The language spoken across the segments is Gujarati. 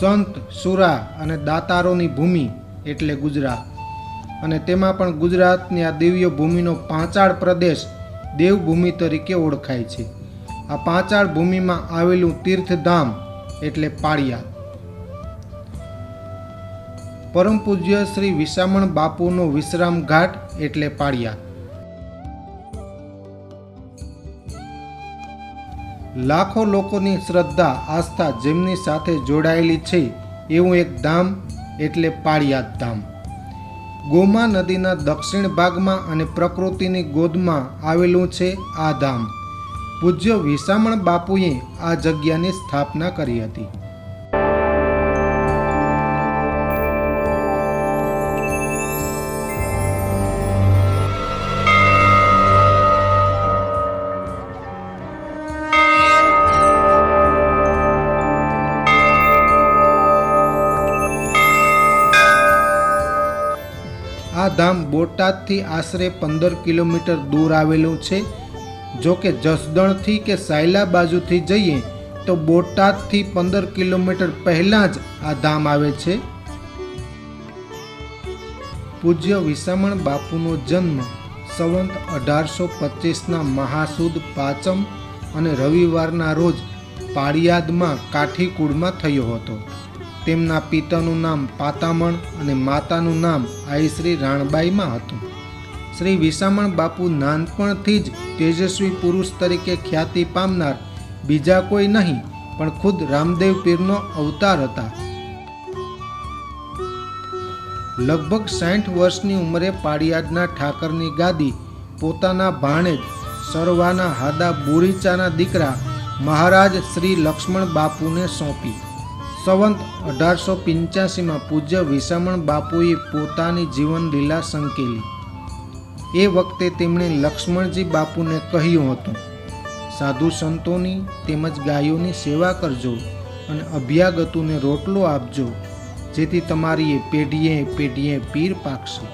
સંત, સુરા અને દાતારોની ભૂમિ એટલે ગુજરાત. અને તેમાં પણ ગુજરાતની આ દિવ્ય ભૂમિનો પાંચાળ પ્રદેશ દેવભૂમિ તરીકે ઓળખાય છે. આ પાંચાળ ભૂમિમાં આવેલું તીર્થધામ એટલે પાળિયા. પરમ પૂજ્ય શ્રી વિસામણ બાપુનો વિશ્રામ ઘાટ એટલે પાળિયાદ લાખો લોકોની શ્રદ્ધા, આસ્થા જેમની સાથે જોડાયેલી છે, એવું એક ધામ એટલે પાળિયાદ ધામ. ગોમા નદીના દક્ષિણ ભાગમાં અને પ્રકૃતિની ગોદમાં આવેલું છે આ ધામ. પૂજ્ય વિસામણ બાપુએ આ જગ્યાની સ્થાપના કરી હતી. ધામ બોટાદથી આશરે પંદર કિલોમીટર દૂર આવેલું છે. જો કે જસદણથી કે સાયલા બાજુથી જઈએ તો બોટાદથી પંદર કિલોમીટર પહેલાં જ આ ધામ આવે છે. પૂજ્ય વિસામણ બાપુનો જન્મ સંવંત અઢારસો પચીસના મહાસુદ પાંચમ અને રવિવારના રોજ પાળિયાદમાં કાઠીકુળમાં થયો હતો. તેમના પિતાનું નામ પાતામણ અને માતાનું નામ આઈશ્રી રાણબાઈમાં હતું. શ્રી વિસામણ બાપુ નાનપણથી જ તેજસ્વી પુરુષ તરીકે ખ્યાતિ પામનાર બીજા કોઈ નહીં, પણ ખુદ રામદેવ પીરનો અવતાર હતા. લગભગ સાઠ વર્ષની ઉંમરે પાડિયાદના ઠાકરની ગાદી, પોતાના ભાણેજ સરવાના હાદા બોરીચાના દીકરા મહારાજ શ્રી લક્ષ્મણ બાપુને સોંપી. સંવંત અઢારસો પંચ્યાસીમાં પૂજ્ય વિસામણ બાપુએ પોતાની જીવન લીલા સંકેલી. એ વખતે તેમણે લક્ષ્મણજી બાપુને કહ્યું હતું, સાધુ સંતોની તેમજ ગાયોની સેવા કરજો અને અભ્યાગતોને રોટલો આપજો, જેથી તમારી પેઢીએ પેઢીએ પીર પાકશે.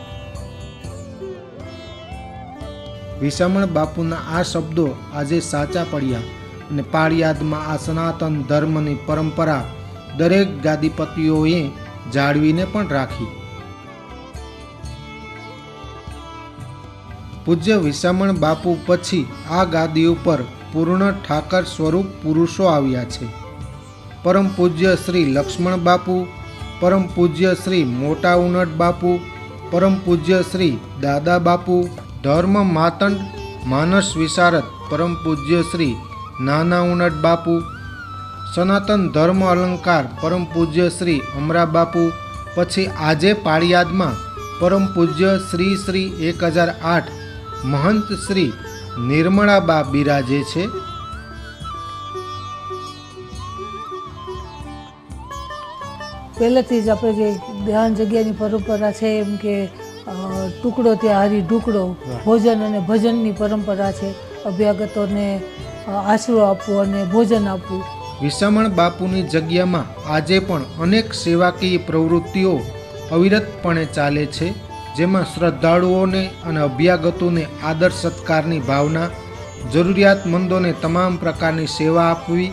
વિસામણ બાપુના આ શબ્દો આજે સાચા પડ્યા અને પાળિયાદમાં આ સનાતન ધર્મની પરંપરા દરેક ગાદીપતિઓએ જાળવીને પણ રાખી. પૂજ્ય વિસામણ બાપુ પછી આ ગાદી ઉપર પૂર્ણ ઠાકર સ્વરૂપ પુરુષો આવ્યા છે. પરમ પૂજ્ય શ્રી લક્ષ્મણ બાપુ, પરમ પૂજ્ય શ્રી મોટા ઉનટ બાપુ, પરમ પૂજ્ય શ્રી દાદા બાપુ, ધર્મ માતંડ, માનસ વિશારદ, પરમ પૂજ્ય શ્રી નાના ઉનટ બાપુ સનાતન ધર્મ અલંકાર પરમ પૂજ્ય શ્રી અમરાબાપુ પછી આજે પાળિયાદમાં પરમ પૂજ્ય શ્રી શ્રી એક હજાર આઠ મહંત શ્રી નિર્મળાબા બિરાજે છે. પહેલેથી જ આપણે જે ધ્યાન જગ્યાની પરંપરા છે એમ કે ટુકડો ત્યાં હરી ઢુકડો ભોજન અને ભજનની પરંપરા છે. અભ્યાગતોને આશરો આપવો અને ભોજન આપવું. વિસામણ બાપુની જગ્યામાં આજે પણ અનેક સેવાકીય પ્રવૃત્તિઓ અવિરતપણે ચાલે છે, જેમાં શ્રદ્ધાળુઓને અને અભ્યાગતોને આદર સત્કારની ભાવના, જરૂરિયાતમંદોને તમામ પ્રકારની સેવા આપવી,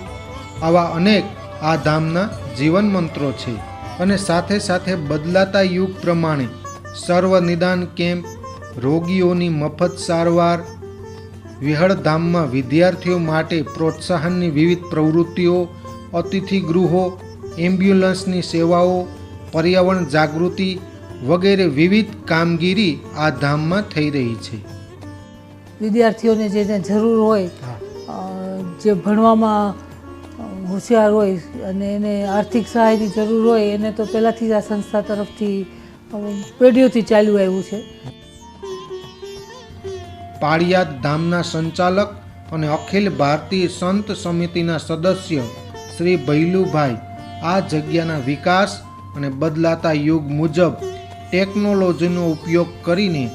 આવા અનેક આ ધામના જીવન મંત્રો છે. અને સાથે સાથે બદલાતા યુગ પ્રમાણે સર્વ નિદાન કેમ્પ, રોગીઓની મફત સારવાર વિહળધામમાં વિદ્યાર્થીઓ માટે પ્રોત્સાહનની વિવિધ પ્રવૃત્તિઓ અતિથિ ગૃહો એમ્બ્યુલન્સની સેવાઓ પર્યાવરણ જાગૃતિ વગેરે વિવિધ કામગીરી આ ધામમાં થઈ રહી છે. વિદ્યાર્થીઓને જે જે જરૂર હોય જે ભણવામાં હોશિયાર હોય અને એને આર્થિક સહાયની જરૂર હોય એને તો પહેલાંથી જ આ સંસ્થા તરફથી પેઢીઓથી ચાલ્યું આવ્યું છે. પાળિયાદ ધામના સંચાલક અને અખિલ ભારતીય સંત સમિતિના સદસ્ય શ્રી ભૈલુભાઈ. આ જગ્યાના વિકાસ અને બદલાતા યુગ મુજબ ટેકનોલોજીનો ઉપયોગ કરીને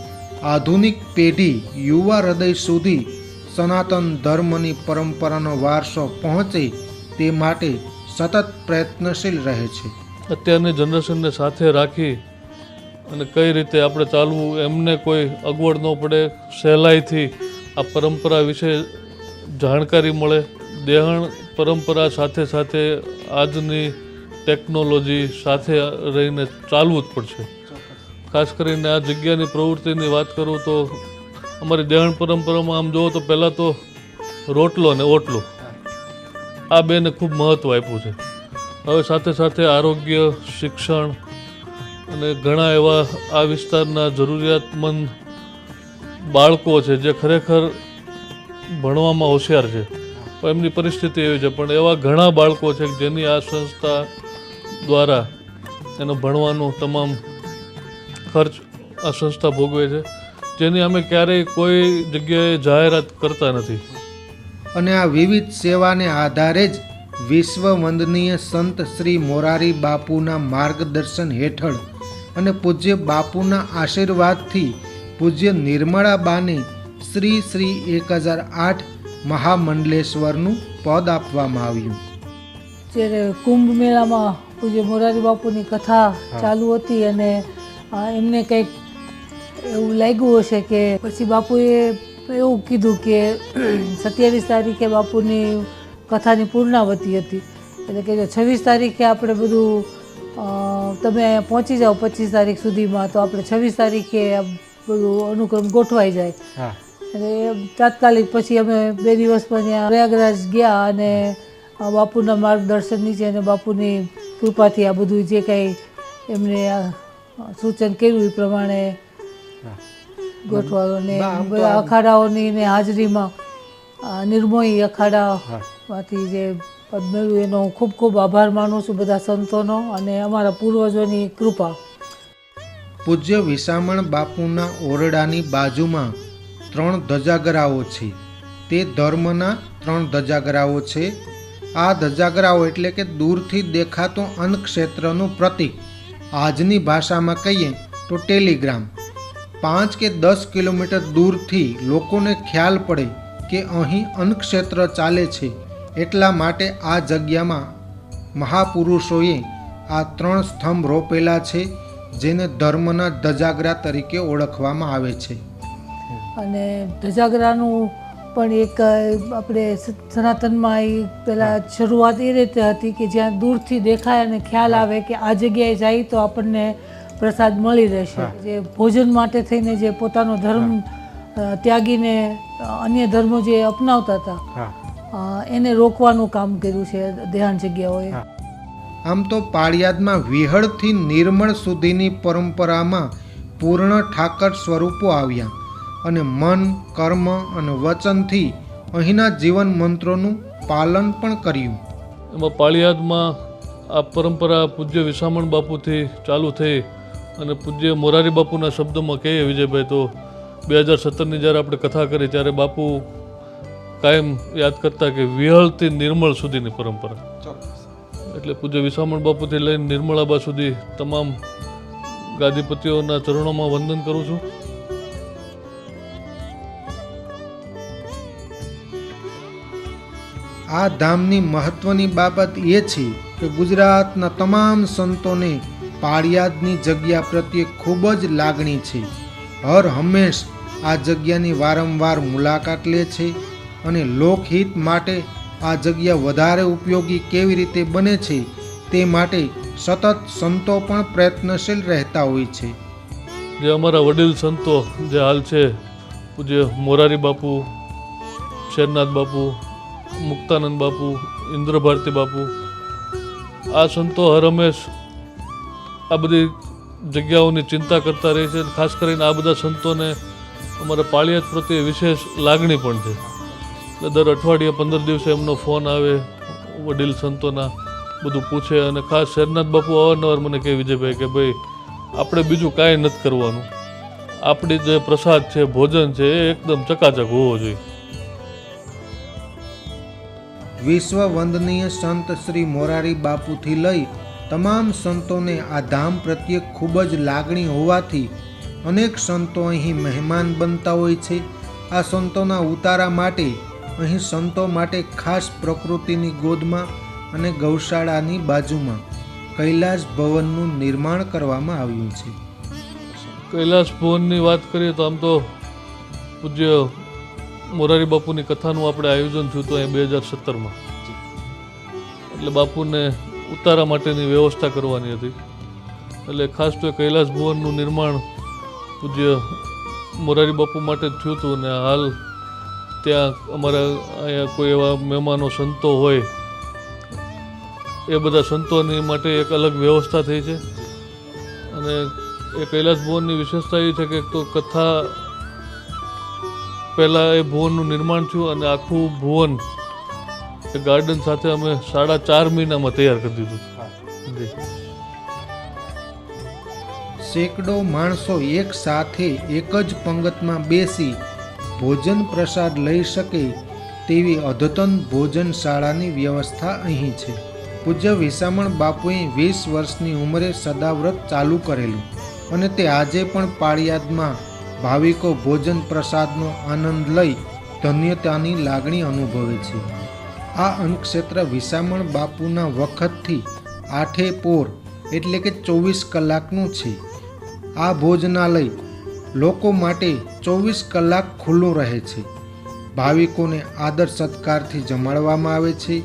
આધુનિક પેઢી યુવા હૃદય સુધી સનાતન ધર્મની પરંપરાનો વારસો પહોંચે તે માટે સતત પ્રયત્નશીલ રહે છે. અત્યારની જનરેશનને સાથે રાખી અને કઈ રીતે આપણે ચાલવું, એમને કોઈ અગવડ ન પડે. સહેલાઈથી આ પરંપરા વિશે જાણકારી મળે. દેહણ પરંપરા સાથે સાથે આજની ટેકનોલોજી સાથે રહીને ચાલવું જ પડશે. ખાસ કરીને આ જગ્યાની પ્રવૃત્તિની વાત કરું તો અમારી દેહણ પરંપરામાં આમ જુઓ તો પહેલાં તો રોટલો અને ઓટલો. આ બેને ખૂબ મહત્ત્વ આપ્યું છે. હવે સાથે સાથે આરોગ્ય, શિક્ષણ અને ઘણા એવા આ વિસ્તારના જરૂરિયાતમંદ બાળકો છે જે ખરેખર ભણવામાં હોશિયાર છે. પણ એમની પરિસ્થિતિ એવી છે. પણ એવા ઘણા બાળકો છે જેની આ સંસ્થા દ્વારા એનો ભણવાનો તમામ ખર્ચ આ સંસ્થા ભોગવે છે. જેની અમે ક્યારેય કોઈ જગ્યાએ જાહેરાત કરતા નથી. અને આ વિવિધ સેવાને આધારે જ વિશ્વ વંદનીય સંત શ્રી મોરારી બાપુના માર્ગદર્શન હેઠળ અને પૂજ્ય બાપુના આશીર્વાદથી પૂજ્ય નિર્મળાબાને શ્રી શ્રી એક હજાર આઠ મહામંડલેશ્વરનું પદ આપવામાં આવ્યું. જ્યારે કુંભ મેળામાં પૂજ્ય મોરારી બાપુની કથા ચાલુ હતી અને એમને કંઈક એવું લાગ્યું હશે કે પછી બાપુએ એવું કીધું કે સત્યાવીસ તારીખે બાપુની કથાની પૂર્ણાવતી હતી. એટલે કે છવ્વીસ તારીખે આપણે બધું તમે પહોંચી જાઓ પચીસ તારીખ સુધીમાં તો આપણે છવ્વીસ તારીખે આ બધું અનુક્રમ ગોઠવાઈ જાય. એટલે તાત્કાલિક પછી અમે બે દિવસ પણ ત્યાં પ્રયાગરાજ ગયા અને બાપુના માર્ગદર્શન નીચે અને બાપુની કૃપાથી આ બધું જે કંઈ એમને સૂચન કર્યું એ પ્રમાણે ગોઠવાયું ને બા, આમ તો બધા અખાડાઓની ને હાજરીમાં નિર્મોહી અખાડામાંથી જે પદ એનો હું ખૂબ ખૂબ આભાર માનું છું બધા સંતોનો અને અમારા પૂર્વજોની કૃપા. પૂજ્ય વિસામણ બાપુના ઓરડાની બાજુમાં ત્રણ ધજાગરાઓ છે. તે ધર્મના ત્રણ ધજાગરાઓ છે. આ ધજાગરાઓ એટલે કે દૂરથી દેખાતો અન્નક્ષેત્રનું પ્રતીક. આજની ભાષામાં કહીએ તો ટેલિગ્રામ. પાંચ કે દસ કિલોમીટર દૂરથી લોકોને ખ્યાલ પડે કે અહીં અન્નક્ષેત્ર ચાલે છે. એટલા માટે આ જગ્યામાં મહાપુરુષોએ આ ત્રણ સ્તંભ રોપેલા છે જેને ધર્મના ધજાગરા તરીકે ઓળખવામાં આવે છે. અને ધજાગરાનું પણ એક આપણે સનાતનમાં એ પહેલાં શરૂઆત એ રીતે હતી કે જ્યાં દૂરથી દેખાય અને ખ્યાલ આવે કે આ જગ્યાએ જાય તો આપણને પ્રસાદ મળી રહેશે. જે ભોજન માટે થઈને જે પોતાનો ધર્મ ત્યાગીને અન્ય ધર્મો જે અપનાવતા હતા. એને રોકવાનું કામ કર્યું છે ધ્યાન જગ્યાઓએ. આમ તો પાળિયાદમાં વિહળથી નિર્મળ સુધીની પરંપરામાં પૂર્ણ ઠાકર સ્વરૂપો આવ્યા અને મન કર્મ અને વચનથી અહીંના જીવન મંત્રોનું પાલન પણ કર્યું. એમાં પાળિયાદમાં આ પરંપરા પૂજ્ય વિસામણ બાપુથી ચાલુ થઈ અને પૂજ્ય મોરારી બાપુના શબ્દોમાં કહીએ વિજયભાઈ તો બે હજાર સત્તરની જ્યારે આપણે કથા કરી ત્યારે બાપુ કાયમ યાદ કરતા કે વિહળથી નિર્મળ સુધીની પરંપરા. એટલે પૂજ્ય વિસામણ બાપુથી લઈને નિર્મળાબા સુધી તમામ ગાદીપતિઓના ચરણોમાં વંદન કરું છું. આ ધામની મહત્વની બાબત એ છે કે ગુજરાતના તમામ સંતોને પાળિયાદની જગ્યા પ્રત્યે ખૂબ જ લાગણી છે. હર હંમેશ આ જગ્યાની વારંવાર મુલાકાત લે છે. અને લોકહિત માટે આ જગ્યા વધારે ઉપયોગી કેવી રીતે બને છે તે માટે સતત સંતો પણ પ્રયત્નશીલ રહેતા હોય છે. જે અમારા વડીલ સંતો જે હાલ છે, પૂજ્ય મોરારી બાપુ, શેરનાથ બાપુ, મુક્તાનંદ બાપુ, ઇન્દ્રભારતી બાપુ, આ સંતો હર હંમેશ આ બધી જગ્યાઓની ચિંતા કરતા રહે છે. ખાસ કરીને આ બધા સંતોને અમારા પાળિયાદ પ્રત્યે વિશેષ લાગણી પણ છે. એટલે દર અઠવાડિયે પંદર દિવસે એમનો ફોન આવે, વડીલ સંતોના, બધું પૂછે અને ખાસ શેરનાથ બાપુ અવારનવાર મને કહે વિજયભાઈ કે ભાઈ, આપણે બીજું કાંઈ નથી કરવાનું. આપણી જે પ્રસાદ છે, ભોજન છે, એ એકદમ ચકાચક હોવો જોઈએ. વિશ્વ વંદનીય સંત શ્રી મોરારી બાપુથી લઈ તમામ સંતોને આ ધામ પ્રત્યે ખૂબ જ લાગણી હોવાથી અનેક સંતો અહીં મહેમાન બનતા હોય છે. આ સંતોના ઉતારા માટે અહીં સંતો માટે ખાસ પ્રકૃતિની ગોદમાં અને ગૌશાળાની બાજુમાં કૈલાસ ભવનનું નિર્માણ કરવામાં આવ્યું છે. કૈલાસ ભવનની વાત કરીએ તો આમ તો પૂજ્ય મોરારી બાપુની કથાનું આપણે આયોજન થયું હતું અહીં બે હજાર સત્તરમાં. એટલે બાપુને ઉતારા માટેની વ્યવસ્થા કરવાની હતી. એટલે ખાસ તો એ કૈલાસ ભવનનું નિર્માણ પૂજ્ય મોરારી બાપુ માટે જ થયું હતું અને હાલ ત્યાં અમારા અહીંયા કોઈ એવા મહેમાનો, સંતો હોય, એ બધા સંતોની માટે એક અલગ વ્યવસ્થા થઈ છે. અને એ કૈલાસ ભુવનની વિશેષતા એ છે કે તો કથા પહેલાં એ ભુવનનું નિર્માણ થયું અને આખું ભુવન એ ગાર્ડન સાથે અમે સાડા ચાર મહિનામાં તૈયાર કરી દીધું. જી સેંકડો માણસો એક સાથે એક જ પંગતમાં બેસી ભોજન પ્રસાદ લઈ શકે તેવી અદ્યતન ભોજનશાળાની વ્યવસ્થા અહીં છે. પૂજ્ય વિસામણ બાપુએ વીસ વર્ષની ઉંમરે સદાવ્રત ચાલુ કરેલું અને તે આજે પણ પાળિયાદમાં ભાવિકો ભોજન પ્રસાદનો આનંદ લઈ ધન્યતાની લાગણી અનુભવે છે. આ અન્નક્ષેત્ર વિસામણ બાપુના વખતથી આઠે પોર એટલે કે ચોવીસ કલાકનું છે. આ ભોજનાલય લોકો માટે ચોવીસ કલાક ખુલ્લું રહે છે. ભાવિકોને આદર સત્કારથી જમાડવામાં આવે છે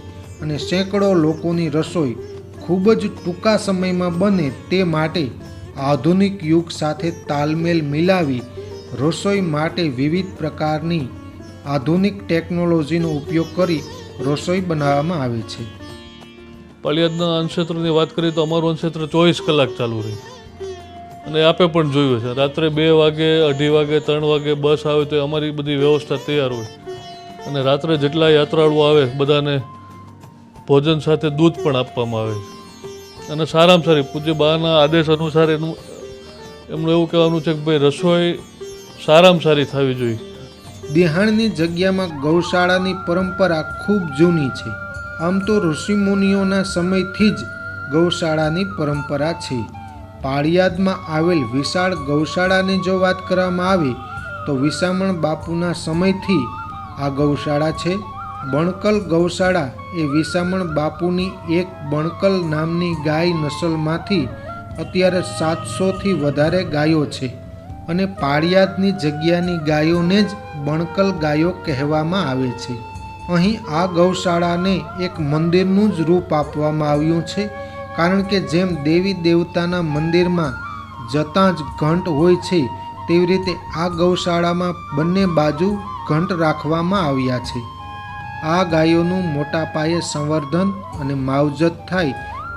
અને સેંકડો લોકોની રસોઈ ખૂબ જ ટૂંકા સમયમાં બને તે માટે આધુનિક યુગ સાથે તાલમેલ મિલાવી રસોઈ માટે વિવિધ પ્રકારની આધુનિક ટેકનોલોજીનો ઉપયોગ કરી રસોઈ બનાવવામાં આવે છે. પલિયાદના અન્નક્ષેત્રની વાત કરીએ તો અમારું અન્નક્ષેત્ર ચોવીસ કલાક ચાલુ રહે. અને આપે પણ જોયું છે. રાત્રે બે વાગે, અઢી વાગે, ત્રણ વાગે બસ આવે તો અમારી બધી વ્યવસ્થા તૈયાર હોય. અને રાત્રે જેટલા યાત્રાળુઓ આવે, બધાને ભોજન સાથે દૂધ પણ આપવામાં આવે અને સારામાં સારી, પૂજ્ય બાના આદેશ અનુસાર એનું, એમનું એવું કહેવાનું છે કે ભાઈ રસોઈ સારામાં સારી થવી જોઈએ. દેહાણની જગ્યામાં ગૌશાળાની પરંપરા ખૂબ જૂની છે. આમ તો ઋષિમુનિઓના સમયથી જ ગૌશાળાની પરંપરા છે. પાળિયાદમાં આવેલ વિશાળ ગૌશાળાની જો વાત કરવામાં આવે, તો વિસામણ બાપુના સમયથી આ ગૌશાળા છે. બણકલ ગૌશાળા એ વિસામણ બાપુની એક બણકલ નામની ગાય નસલમાંથી અત્યારે સાતસોથી વધારે ગાયો છે અને પાળિયાદની જગ્યાની ગાયોને જ બણકલ ગાયો કહેવામાં આવે છે. અહીં આ ગૌશાળાને એક મંદિરનું જ રૂપ આપવામાં આવ્યું છે. કારણ કે જેમ દેવી દેવતાના મંદિરમાં જતાં જ ઘંટ હોય છે, તેવી રીતે આ ગૌશાળામાં બંને બાજુ ઘંટ રાખવામાં આવ્યા છે. આ ગાયોનું મોટા પાયે સંવર્ધન અને માવજત થાય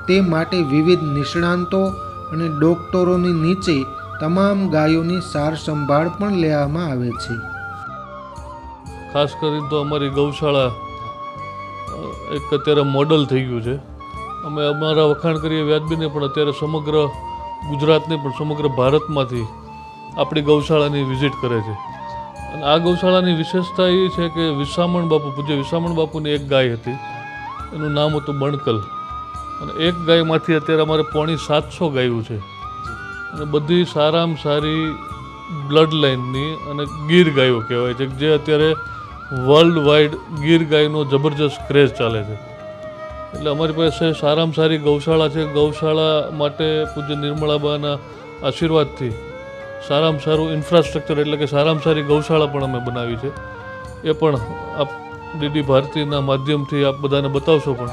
તે માટે વિવિધ નિષ્ણાંતો અને ડોક્ટરોની નીચે તમામ ગાયોની સાર સંભાળ પણ લેવામાં આવે છે. ખાસ કરીને તો અમારી ગૌશાળા એક અત્યારે મોડલ થઈ ગયું છે. અમે અમારા વખાણ કરીએ વ્યાજબીને, પણ અત્યારે સમગ્ર ગુજરાતની, પણ સમગ્ર ભારતમાંથી આપણી ગૌશાળાની વિઝિટ કરે છે. અને આ ગૌશાળાની વિશેષતા એ છે કે વિસામણ બાપુ પૂજ્ય વિસામણ બાપુની એક ગાય હતી. એનું નામ હતું બણકલ. અને એક ગાયમાંથી અત્યારે અમારે પોણી સાતસો ગાયું છે. અને બધી સારામાં સારી બ્લડ લાઇનની અને ગીર ગાયો કહેવાય છે, જે અત્યારે વર્લ્ડ વાઇડ ગીર ગાયનો જબરજસ્ત ક્રેઝ ચાલે છે. એટલે અમારી પાસે સારામાં સારી ગૌશાળા છે. ગૌશાળા માટે પૂજ્ય નિર્મળાબાના આશીર્વાદથી સારામાં સારું ઇન્ફ્રાસ્ટ્રક્ચર એટલે કે સારામાં સારી ગૌશાળા પણ અમે બનાવી છે. એ પણ આપ ડીડી ભારતીના માધ્યમથી આપ બધાને બતાવશો પણ.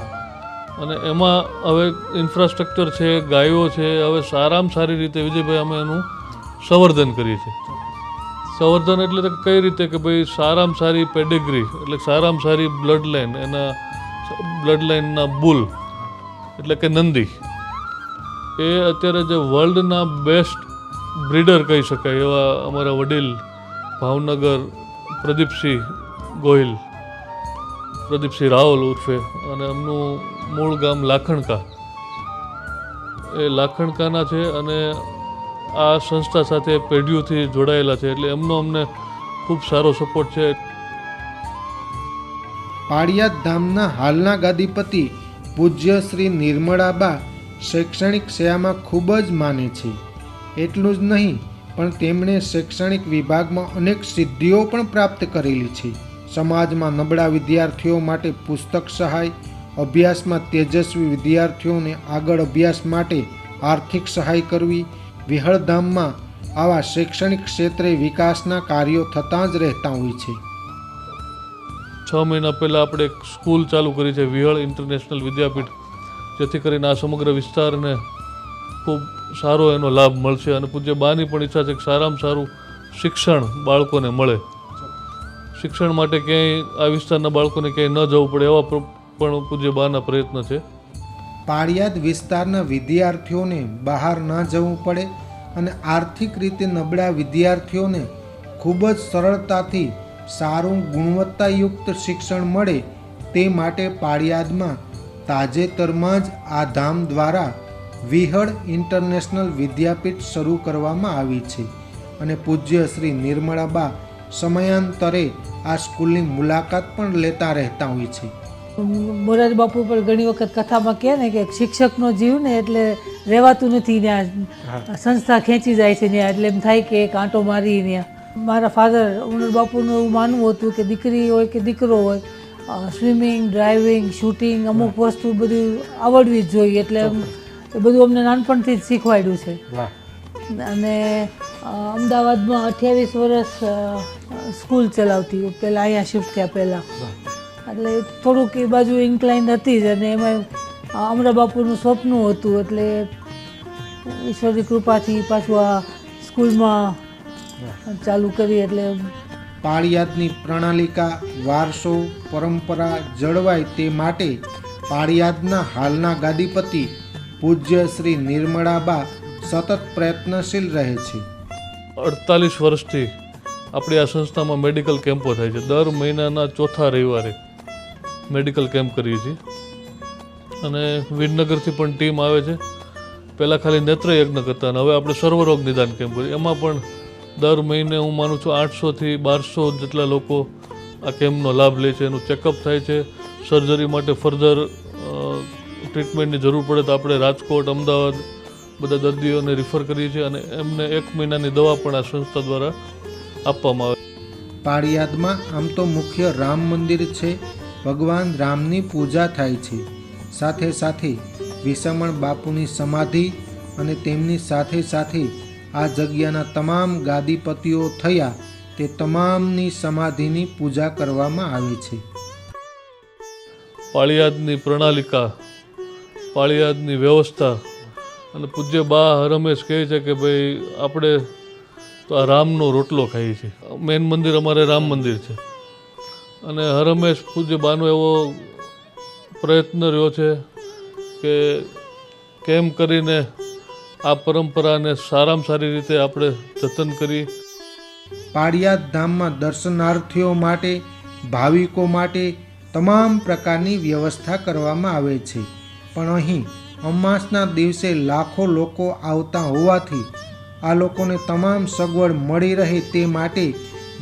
અને એમાં હવે ઇન્ફ્રાસ્ટ્રક્ચર છે, ગાયો છે, હવે સારામાં સારી રીતે વિજયભાઈ અમે એનું સંવર્ધન કરીએ છીએ. સંવર્ધન એટલે કઈ રીતે કે ભાઈ સારામાં સારી પેડિગ્રી એટલે સારામાં સારી બ્લડ લાઇન એના બ્લડ લાઇનના બુલ, એટલે કે નંદી, એ અત્યારે જે વર્લ્ડના બેસ્ટ બ્રીડર કહી શકાય એવા અમારા વડીલ ભાવનગર પ્રદીપસિંહ ગોહિલ, પ્રદીપસિંહ રાવલ ઉર્ફે અને એમનું મૂળ ગામ લાખણકા. એ લાખણકાના છે અને આ સંસ્થા સાથે પેઢીઓથી જોડાયેલા છે, એટલે એમનો અમને ખૂબ સારો સપોર્ટ છે. પાળિયાદ ધામના હાલના ગાદીપતિ પૂજ્ય શ્રી નિર્મળાબા શૈક્ષણિક સેવામાં ખૂબ જ માને છે. એટલું જ નહીં, પણ તેમણે શૈક્ષણિક વિભાગમાં અનેક સિદ્ધિઓ પણ પ્રાપ્ત કરેલી છે. સમાજમાં નબળા વિદ્યાર્થીઓ માટે પુસ્તક સહાય, અભ્યાસમાં તેજસ્વી વિદ્યાર્થીઓને આગળ અભ્યાસ માટે આર્થિક સહાય કરવી, વિહળધામમાં આવા શૈક્ષણિક ક્ષેત્રે વિકાસના કાર્યો થતાં જ રહેતા હોય છે. છ મહિના પહેલાં આપણે એક સ્કૂલ ચાલુ કરી છે, વિહળ ઇન્ટરનેશનલ વિદ્યાપીઠ, જેથી કરીને આ સમગ્ર વિસ્તારને ખૂબ સારો એનો લાભ મળશે અને પૂજ્ય બાની પણ ઈચ્છા છે કે સારામાં સારું શિક્ષણ બાળકોને મળે. શિક્ષણ માટે ક્યાંય, આ વિસ્તારના બાળકોને ક્યાંય ન જવું પડે એવા પણ પૂજ્ય બાના પ્રયત્ન છે. પાળિયાદ વિસ્તારના વિદ્યાર્થીઓને બહાર ન જવું પડે અને આર્થિક રીતે નબળા વિદ્યાર્થીઓને ખૂબ જ સરળતાથી સારું ગુણવત્તાયુક્ત શિક્ષણ મળે તે માટે પાળિયાદમાં તાજેતરમાં જ આ ધામ દ્વારા વિહળ ઇન્ટરનેશનલ વિદ્યાપીઠ શરૂ કરવામાં આવી છે અને પૂજ્ય શ્રી નિર્મળાબા સમયાંતરે આ સ્કૂલની મુલાકાત પણ લેતા રહેતા હોય છે. મોરારી બાપુ પણ ઘણી વખત કથામાં કહે ને કે શિક્ષકનો જીવ ને એટલે રહેવાતું નથી ત્યાં સંસ્થા ખેંચી જાય છે ત્યાં એટલે એમ થાય કે એક આંટો મારી ત્યાં મારા ફાધર ઉમર બાપુનું એવું માનવું હતું કે દીકરી હોય કે દીકરો હોય સ્વિમિંગ ડ્રાઇવિંગ શૂટિંગ અમુક વસ્તુ બધું આવડવી જ જોઈએ એટલે એ બધું અમને નાનપણથી જ શીખવાડ્યું છે. અને અમદાવાદમાં અઠ્યાવીસ વર્ષ સ્કૂલ ચલાવતી પહેલાં અહીંયા શિફ્ટ થયા પહેલાં. એટલે થોડુંક એ બાજુ ઇન્ક્લાઇન હતી જ અને એમાં અમરા બાપુનું સ્વપ્ન હતું એટલે ઈશ્વરની કૃપાથી પાછું આ સ્કૂલમાં ચાલુ કરી એટલે પાળિયાદની પ્રણાલિકા વારસો પરંપરા જળવાય તે માટે પાળિયાદના હાલના ગાદીપતિ પૂજ્ય શ્રી નિર્મળાબા સતત પ્રયત્નશીલ રહે છે. અડતાલીસ વર્ષથી આપણી આ સંસ્થામાં મેડિકલ કેમ્પો થાય છે. દર મહિનાના ચોથા રવિવારે મેડિકલ કેમ્પ કરીએ છીએ. અને વિડનગરથી પણ ટીમ આવે છે. પહેલાં ખાલી નેત્ર યજ્ઞ કરતા અને હવે આપણે સર્વરોગ નિદાન કેમ્પ કરીએ. એમાં પણ દર મહિને હું માનું છું આઠસોથી બારસો જેટલા લોકો આ કેમ્પનો લાભ લે છે, એનું ચેકઅપ થાય છે. સર્જરી માટે ફર્ધર ટ્રીટમેન્ટની જરૂર પડે તો આપણે રાજકોટ, અમદાવાદ બધા દર્દીઓને રિફર કરીએ છીએ અને એમને એક મહિનાની દવા પણ આ સંસ્થા દ્વારા આપવામાં આવે. પાળિયાદમાં આમ તો મુખ્ય રામ મંદિર છે, ભગવાન રામની પૂજા થાય છે. સાથે સાથે વિષમણ બાપુની સમાધિ અને તેમની સાથે સાથે આ જગ્યાના તમામ ગાદીપતિઓ થયા તે તમામની સમાધિની પૂજા કરવામાં આવી છે. પાળિયાદની પ્રણાલિકા, પાળિયાદની વ્યવસ્થા અને પૂજ્ય બા રમેશ કહે છે કે ભાઈ આપણે તો આ રામનો રોટલો ખાઈએ છીએ. મેન મંદિર અમારે રામ મંદિર છે. અને હરમેશ પૂજ્ય બાનો એવો પ્રયત્ન રહ્યો છે કે કેમ કરીને આ પરંપરાને સારામાં સારી રીતે આપણે જતન કરી. પાળિયાદ ધામમાં દર્શનાર્થીઓ માટે ભાવિકો માટે તમામ પ્રકારની વ્યવસ્થા કરવામાં આવે છે. પણ અહીં અમાસના દિવસે લાખો લોકો આવતા હોવાથી આ લોકોને તમામ સગવડ મળી રહે તે માટે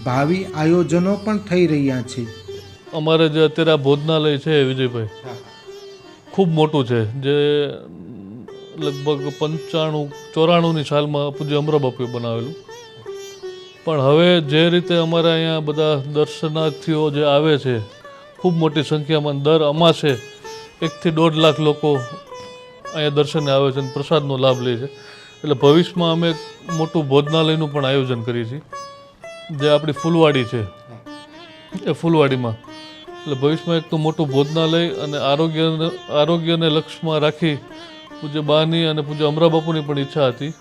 ભાવિ આયોજનો પણ થઈ રહ્યા છે. અમારે જે અત્યારે ભોજનાલય છે વિજયભાઈ ખૂબ મોટું છે. જે લગભગ પંચાણું, ચોરાણુંની સાલમાં પૂજ્ય અમરાબાપુએ બનાવેલું. પણ હવે જે રીતે અમારા અહીંયા બધા દર્શનાર્થીઓ જે આવે છે, ખૂબ મોટી સંખ્યામાં દર અમાસે એકથી દોઢ લાખ લોકો અહીંયા દર્શને આવે છે અને પ્રસાદનો લાભ લે છે. એટલે ભવિષ્યમાં અમે મોટું ભોજનાલયનું પણ આયોજન કરીએ છીએ, જે આપણી ફૂલવાડી છે. એ ફૂલવાડીમાં. એટલે ભવિષ્યમાં એક તો મોટું ભોજનાલય અને આરોગ્ય આરોગ્યને લક્ષ્યમાં રાખી પૂજ્ય બાની અને પૂજ્ય અમરા બાપુની પણ ઈચ્છા હતી.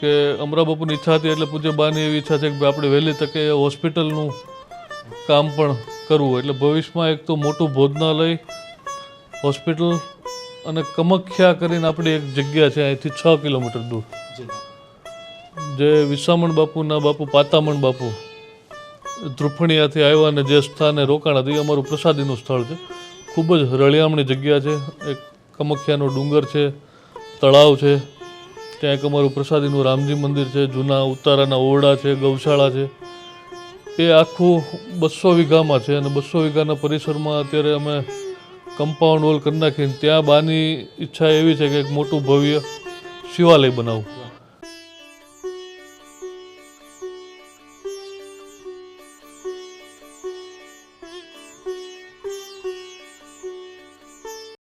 કે અમરાબાપુની ઈચ્છા હતી એટલે પૂજ્ય બાની એવી ઈચ્છા છે કે આપણે વહેલી તકે હોસ્પિટલનું કામ પણ કરવું. એટલે ભવિષ્યમાં એક તો મોટું ભોજનાલય હોસ્પિટલ અને કમખ્યા કરીને આપણી એક જગ્યા છે અહીંથી છ કિલોમીટર દૂર. જે વિસામણ બાપુના બાપુ પાતામણ બાપુ ધ્રુફણિયાથી આવ્યા અને જે સ્થાને રોકાણ હતું એ અમારું પ્રસાદીનું સ્થળ છે. ખૂબ જ રળિયામણી જગ્યા છે. એક કમખ્યાનો ડુંગર છે, તળાવ છે, ત્યાં એક અમારું પ્રસાદીનું રામજી મંદિર છે, જૂના ઉતારાના ઓરડા છે, ગૌશાળા છે. એ આખું બસો વીઘામાં છે અને બસો વીઘાના પરિસરમાં અત્યારે અમે કમ્પાઉન્ડ વોલ કરી નાખીને ત્યાં બાની ઈચ્છા એવી છે કે એક મોટું ભવ્ય શિવાલય બનાવવું